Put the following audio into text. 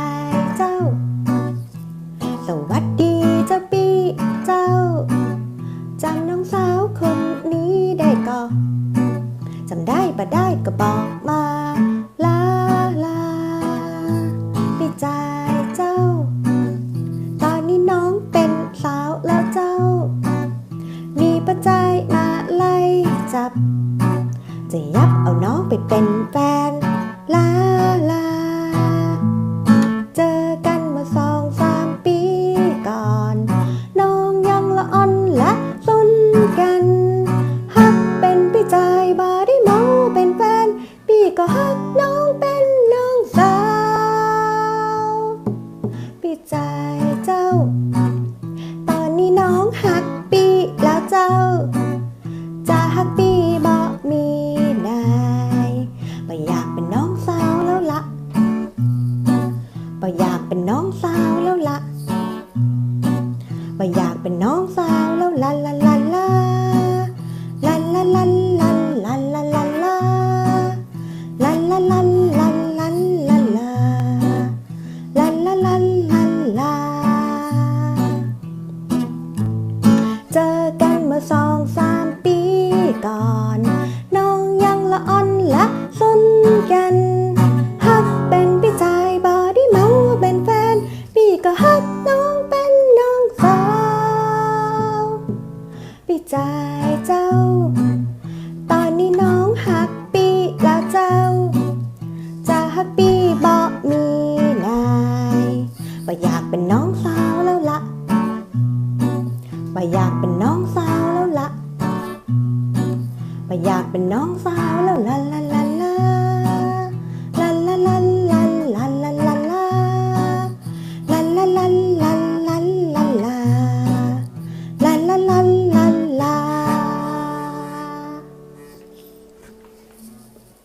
ายเจ้า สวัสดีเจ้าปีเจ้า จำน้องสาวคนนี้ได้ก็จำได้ปะได้ก็บอกมาลาลาปีจายเจ้า ตอนนี้น้องเป็นสาวแล้วเจ้า มีปัจจัยมาไล่จับ จะยับเอาน้องไปเป็นแฟน็หักน้องเป็นน้องสาวปีใจเจ้า ตอนนี้น้องหักปีแล้วเจ้า จะหักปีบอกมีนายบ่อยากเป็นน้องสาวแล้วละบ่อยากเป็นน้องสาวแล้วละบ่อยากเป็นน้องสาวแล้วละละละละละละละ พี่ชายเจ้า ตอนนี้น้องฮักปีแล้วเจ้า จะฮักปีบอกมีนายบ่อยากเป็นน้องสาวแล้วละว่าอยากเป็นน้องสาวแล้วละว่าอยากเป็นน้องสาวแล้วละละละละละละละละละละละละละละละละละละ